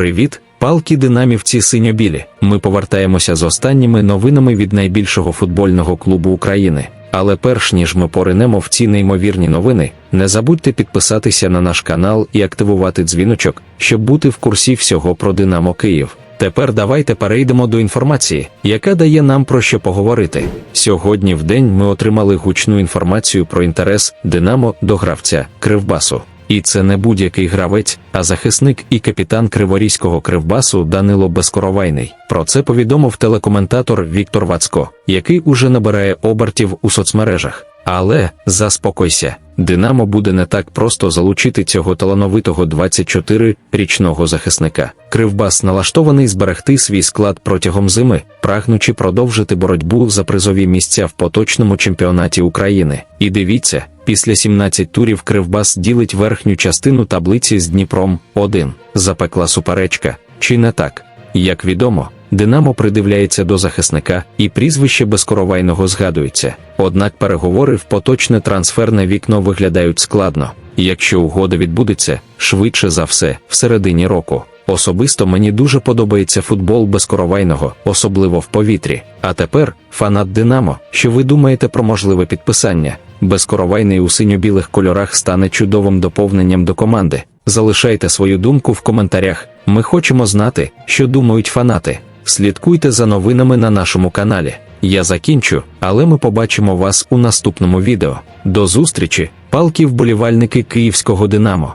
Привіт, палки динамівці синьо-білі. Ми повертаємося з останніми новинами від найбільшого футбольного клубу України. Але перш ніж ми поринемо в ці неймовірні новини, не забудьте підписатися на наш канал і активувати дзвіночок, щоб бути в курсі всього про Динамо Київ. Тепер давайте перейдемо до інформації, яка дає нам про що поговорити. Сьогодні в день ми отримали гучну інформацію про інтерес Динамо до гравця Кривбасу. І це не будь-який гравець, а захисник і капітан Криворізького Кривбасу Данило Безкоровайний. Про це повідомив телекоментатор Віктор Вацко, який уже набирає обертів у соцмережах. Але заспокойся, Динамо буде не так просто залучити цього талановитого 24-річного захисника. Кривбас налаштований зберегти свій склад протягом зими, прагнучи продовжити боротьбу за призові місця в поточному чемпіонаті України. І дивіться, після 17 турів Кривбас ділить верхню частину таблиці з Дніпром 1. Запекла суперечка, чи не так? Як відомо, Динамо придивляється до захисника, і прізвище безкоровайного згадується. Однак переговори в поточне трансферне вікно виглядають складно. Якщо угода відбудеться, швидше за все, в середині року. Особисто мені дуже подобається футбол безкоровайного, особливо в повітрі. А тепер, фанат Динамо, що ви думаєте про можливе підписання? Безкоровайний у синьо-білих кольорах стане чудовим доповненням до команди. Залишайте свою думку в коментарях. Ми хочемо знати, що думають фанати. Слідкуйте за новинами на нашому каналі. Я закінчу, але ми побачимо вас у наступному відео. До зустрічі, палки вболівальники київського Динамо.